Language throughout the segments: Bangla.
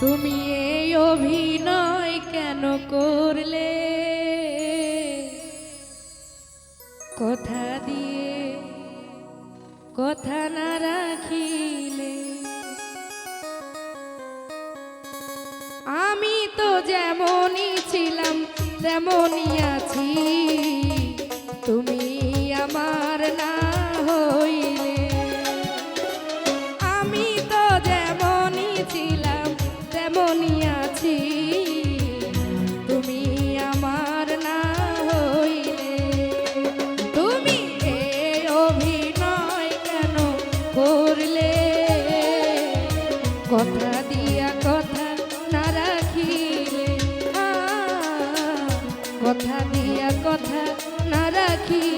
তুমি এই অভিনয় কেন করলে? কথা দিয়ে কথা না রাখিলে। আমি তো যেমনই ছিলাম, তেমনই keep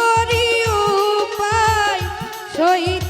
করি উপায় সহিত